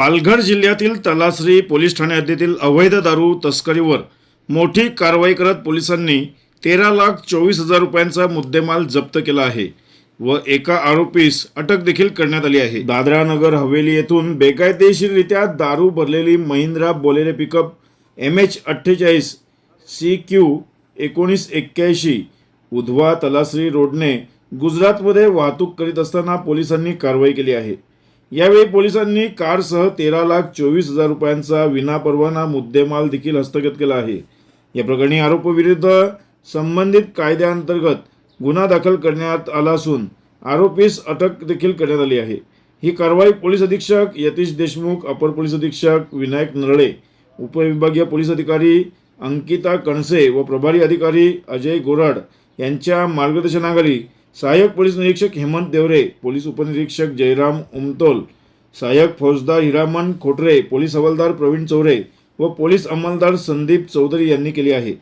पालघर जिल्ह्यातील तलासरी पोलीस ठाणे हद्दीतील अवैध दारू तस्करीवर मोठी कारवाई करत पोलिसांनी तेरा लाख चोवीस हजार रुपयांचा मुद्देमाल जप्त केला आहे व एका आरोपीस अटक देखील करण्यात आली आहे. दादरा नगर हवेली येथून बेकायदेशीररित्या दारू भरलेली Mahindra Bolero pickup M H अठ्ठेचाळीस सी क्यू एकोणीस एक्क्याऐंशी उधवा तलासरी रोडने गुजरातमध्ये वाहतूक करीत असताना पोलिसांनी कारवाई केली आहे. यावेळी पोलिसांनी कारसह तेरा लाख चोवीस हजार रुपयांचा विनापरवाना मुद्देमाल देखील हस्तगत केला आहे. या प्रकरणी आरोपीविरुद्ध संबंधित कायद्याअंतर्गत गुन्हा दाखल करण्यात आला असून आरोपीस अटक देखील करण्यात आली आहे. ही कारवाई पोलीस अधीक्षक यतीश देशमुख अपर पोलीस अधीक्षक विनायक नरळे उपविभागीय पोलीस अधिकारी अंकिता कणसे व प्रभारी अधिकारी अजय गोराड यांच्या मार्गदर्शनाखाली सहाय्यक पोलीस निरीक्षक हेमंत देवरे पोलीस उपनिरीक्षक जयराम उमतोल सहाय्यक फौजदार हिरामन खोटरे पोलीस हवालदार प्रवीण चौरे व पोलीस अंमलदार संदीप चौधरी यांनी केली आहे.